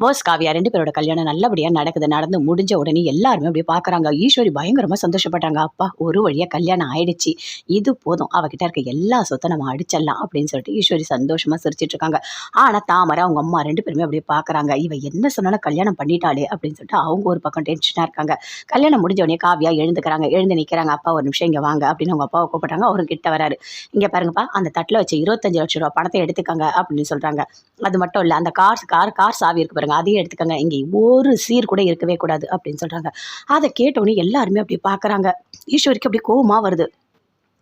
போஸ் காவியா ரெண்டு பேரோட கல்யாணம் நல்லபடியாக நடக்குது. நடந்து முடிஞ்ச உடனே எல்லாருமே அப்படியே பார்க்குறாங்க. ஈஸ்வரி பயங்கரமாக சந்தோஷப்பட்டாங்க. அப்பா ஒரு வழியாக கல்யாணம் ஆயிடுச்சு. இது போதும். அவகிட்ட இருக்க எல்லா சொத்தை நம்ம அடிச்சிடலாம் அப்படின்னு சொல்லிட்டு ஈஸ்வரி சந்தோஷமாக சிரிச்சிட்டு இருக்காங்க. ஆனால் தாமரை அவங்க அம்மா ரெண்டு பேருமே அப்படியே பார்க்குறாங்க. இவ என்ன சொன்னாலும் கல்யாணம் பண்ணிட்டாளே அப்படின்னு சொல்லிட்டு அவங்க ஒரு பக்கம் டென்ஷனாக இருக்காங்க. கல்யாணம் முடிஞ்ச உடனே காவியா எழுந்துக்கிறாங்க. எழுந்து நிற்கிறாங்க அப்பா ஒரு நிமிஷம் இங்கே வாங்க அப்படின்னு அவங்க அப்பாவை கூப்பிட்டாங்க அவரும் கிட்ட வராரு. இங்கே பாருங்கப்பா அந்த தட்டில் வச்சு இருபத்தஞ்சு லட்சம் ரூபா பணத்தை எடுத்துக்கங்க அப்படின்னு சொல்கிறாங்க அது மட்டும் இல்லை அந்த கார் கார் கார் சாவி இருக்கு பாருங்க. அதையும் எடுத்துக்கோங்க. இங்கே ஒரு சீர் கூட இருக்கவே கூடாது அப்படின்னு சொல்கிறாங்க அதை கேட்டோன்னே எல்லாருமே அப்படி பார்க்குறாங்க. ஈஸ்வரிக்கு அப்படி கோவமாக வருது.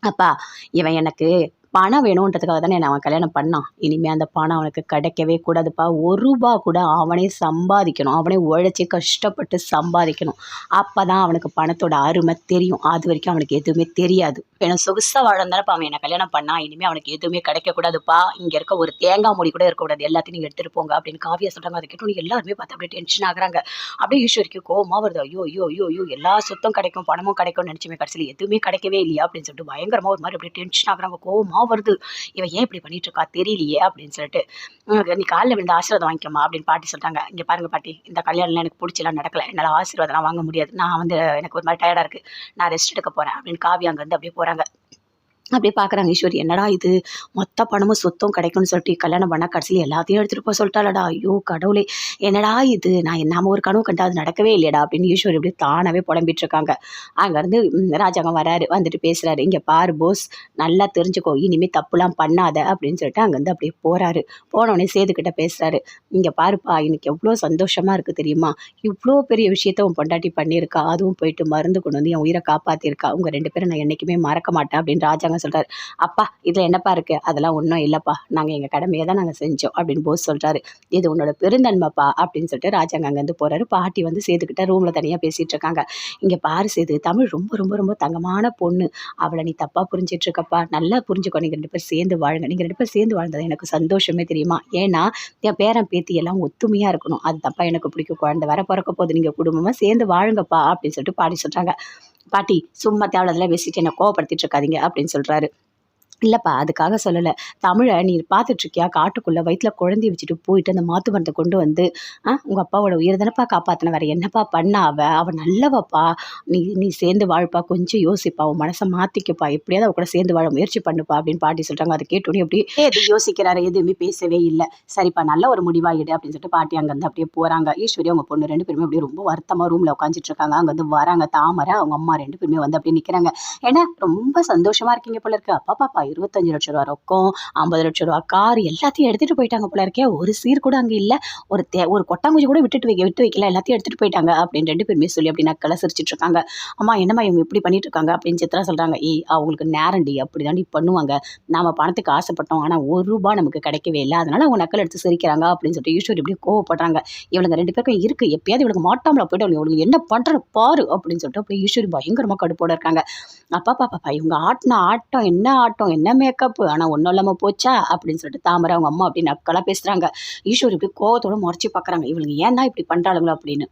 அப்பா இவன் எனக்கு பணம் வேணுன்றதுக்காக தானே நான் அவன் கல்யாணம் பண்ணான். இனிமேல் அந்த பணம் அவனுக்கு கிடைக்கவே கூடாதுப்பா. ஒரு ரூபா கூட அவனே சம்பாதிக்கணும். அவனே உழைச்சி கஷ்டப்பட்டு சம்பாதிக்கணும். அப்போ தான் அவனுக்கு பணத்தோட அருமை தெரியும். அது வரைக்கும் அவனுக்கு எதுவுமே தெரியாது. ஏன்னா சொகுசாக வாழ்ந்தானப்பா அவன் என்னை கல்யாணம் பண்ணான் இனிமேல் அவனுக்கு எதுவுமே கிடைக்கக்கூடாதுப்பா இங்கே இருக்க ஒரு தேங்காய் மூடி கூட இருக்கக்கூடாது எல்லாத்தையும் நீங்கள் எடுத்துகிட்டு போங்க அப்படின்னு காவியா சொல்கிறாங்க அதை கேட்டோன்னு எல்லாருமே பார்த்து அப்படியே டென்ஷன் ஆகுறாங்க. அப்படியே ஈஸ்வரிக்கு கோவமாக வருது. ஐயோ ஐயோ ஐயோ ஐயோ எல்லா சொத்தும் கிடைக்கும் பணமும் கிடைக்கும்னு நினச்சுமே கடைசியில் எதுவுமே கிடைக்கவே இல்லையா அப்படின்னு சொல்லிட்டு பயங்கரமாக ஒரு மாதிரி அப்படியே டென்ஷன் ஆகுறாங்க. கோவமாக வருது இவன் ஏன் இப்படி பண்ணிட்டு இருக்கா தெரியலையே அப்படின்னு சொல்லிட்டு நீ காலில் விழுந்து ஆசீர்வாதம் வாங்கிக்கோமா அப்படின்னு பாட்டி சொல்லிட்டாங்க இங்கே பாருங்க பாட்டி இந்த கல்யாணம்லாம் எனக்கு பிடிச்சலாம் நடக்கல. என்னால் ஆசீர்வாதம்லாம் வாங்க முடியாது. நான் வந்து எனக்கு ஒரு மாதிரி டயர்டாக இருக்குது நான் ரெஸ்ட் எடுக்க போகிறேன் அப்படின்னு காவி அங்கேருந்து அப்படியே போகிறாங்க அப்படியே பார்க்குறாங்க ஈஸ்வரி என்னடா இது? மொத்த பணமும் சொத்தும் கிடைக்கும்னு சொல்லிட்டு கல்யாணம் பண்ணால் கடைசியில் எல்லாத்தையும் எடுத்துகிட்டு போக சொல்லிட்டாளடா. ஐயோ கடவுளே என்னடா இது? நான் நாம ஒரு கனவு கண்டா அது நடக்கவே இல்லையடா. அப்படின்னு ஈஸ்வரி அப்படியே தானாகவே புலம்பிட்டு இருக்காங்க. அங்கேருந்து ராஜாங்கம் வராரு வந்துட்டு பேசுகிறாரு இங்கே பாரு போஸ் நல்லா தெரிஞ்சுக்கோ. இனிமேல் தப்புலாம் பண்ணாத. அப்படின்னு சொல்லிட்டு அங்கேருந்து அப்படியே போகிறாரு போனோடனே சேதுக்கிட்ட பேசுகிறாரு இங்கே பாருப்பா எனக்கு எவ்வளோ சந்தோஷமாக இருக்குது தெரியுமா? இவ்வளோ பெரிய விஷயத்த உன் பொண்டாட்டி பண்ணியிருக்கா. அதுவும் போயிட்டு மருந்து கொண்டு வந்து என் உயிரை காப்பாற்றிருக்கா உங்கள் ரெண்டு பேரும் நான் என்றைக்குமே மறக்க மாட்டேன். அப்படின்னு ராஜாங்க சொல்கிறாரு அப்பா இதில் என்னப்பா இருக்குது அதெல்லாம் ஒன்றும் இல்லைப்பா. நாங்கள் எங்கள் கடமையை தான் நாங்கள் செஞ்சோம் அப்படின்னு போஸ் சொல்கிறாரு இது உன்னோட பெருந்தன்மைப்பா அப்படின்னு சொல்லிட்டு ராஜாங்க அங்கேருந்து போகிறாரு பாட்டி வந்து சேதுக்கிட்ட ரூமில் தனியாக பேசிகிட்டு இருக்காங்க. இங்கே பாரு சேது தமிழ் ரொம்ப ரொம்ப ரொம்ப தங்கமான பொண்ணு. அவளை நீ தப்பாக புரிஞ்சிட்டு இருக்கப்பா. நல்லா புரிஞ்சுக்கோ. நீங்கள் ரெண்டு பேர் சேர்ந்து வாழுங்க. நீங்கள் ரெண்டு பேர் சேர்ந்து வாழ்ந்தது எனக்கு சந்தோஷமே தெரியுமா? ஏன்னா என் பேரன் பேத்தி எல்லாம் ஒத்துமையாக இருக்கணும். அது தப்பா எனக்கு பிடிக்கும். குழந்தை வர பிறக்க போது நீங்கள் குடும்பமாக சேர்ந்து வாழுங்கப்பா அப்படின்னு சொல்லிட்டு பாடி சொல்கிறாங்க பாட்டி சும்மா தேவையில்லாதெல்லாம் பேசிட்டு என்னை கோவப்படுத்திட்டு இருக்காதீங்க அப்படின்னு சொல்கிறாரு இல்லைப்பா அதுக்காக சொல்லலை. தமிழை நீ பார்த்துட்ருக்கியா காட்டுக்குள்ளே வயிற்றில் குழந்தைய வச்சுட்டு போயிட்டு அந்த மாத்து மரத்தை கொண்டு வந்து ஆ உங்கள் அப்பாவோட உயிர் தானப்பா காப்பாற்றின வேறு என்னப்பா பண்ணா அவள் நல்லவப்பா. நீ நீ சேர்ந்து வாழ்ப்பா. கொஞ்சம் யோசிப்பா. உன் மனசை மாற்றிக்கப்பா எப்படியாவது அவள் கூட சேர்ந்து வாழ முயற்சி பண்ணுப்பா அப்படின்னு பாட்டி சொல்கிறாங்க அதை கேட்டோன்னே அப்படியே எது யோசிக்கிறாரு. எதுவுமே பேசவே இல்லை. சரிப்பா நல்ல ஒரு முடிவாயிடு அப்படின்னு சொல்லிட்டு பாட்டி அங்கேருந்து அப்படியே போகிறாங்க ஈஸ்வரி அவங்க பொண்ணு ரெண்டு பேருமே அப்படியே ரொம்ப வருத்தமாக ரூமில் உட்காந்துட்டு இருக்காங்க. அங்கே வந்து வராங்க. தாமரை அவங்க அம்மா ரெண்டு பேருமே வந்து அப்படியே நிற்கிறாங்க ஏன்னா ரொம்ப சந்தோஷமாக இருக்கீங்க போல இருக்கு. அப்பா பாப்பா இருபத்தஞ்சு லட்ச ரூபா ரொக்கம் ஐம்பது லட்ச ரூபா கார் எல்லாத்தையும் எடுத்துட்டு போயிட்டாங்க போல இருக்கே. ஒரு சீர் கூட அங்கே இல்லை. ஒரு தே ஒரு கொட்டாங்குச்சி கூட விட்டுட்டு வைக்க விட்டு வைக்கல. எல்லாத்தையும் எடுத்துகிட்டு போயிட்டாங்க அப்படின்னு ரெண்டு பேருமே சொல்லி அப்படி நக்கலை சிரிச்சிட்டு இருக்காங்க. அம்மா என்னம்மா இவங்க இப்படி பண்ணிட்டு இருக்காங்க அப்படின்னு சித்ரா சொல்கிறாங்க ஏய் அவங்களுக்கு நேரண்டி அப்படி தாண்டி பண்ணுவாங்க. நாம பணத்துக்கு ஆசைப்பட்டோம் ஆனால் ஒரு ரூபா நமக்கு கிடைக்கவே இல்லை. அதனால அவங்க நக்கல் எடுத்து சிரிக்கிறாங்க அப்படின்னு சொல்லிட்டு ஈஸ்வர் இப்படி கோவப்படுறாங்க. இவளுங்க ரெண்டு பேருக்கும் இருக்குது எப்பயாவது இவளுக்கு மாட்டாமல் போய்ட்டு இவளுக்கு என்ன பண்ணுற பாரு அப்படின்னு சொல்லிட்டு அப்படியே ஈஸ்வரி பயங்கரமாக கடுப்போட இருக்காங்க. அப்பா பாப்பா இவங்க ஆட்டின ஆட்டம் என்ன ஆட்டம் என்ன மேக்கப் ஆனால் ஒன்றும் இல்லாமல் போச்சா? அப்படின்னு சொல்லிட்டு தாமரை அவங்க அம்மா அப்படின்னு அக்கெல்லாம் பேசுகிறாங்க ஈஸ்வர் இப்படி கோவத்தோட முறைச்சி பார்க்குறாங்க இவளுங்க ஏன்னா இப்படி பண்ணுறாளுங்களோ அப்படின்னு.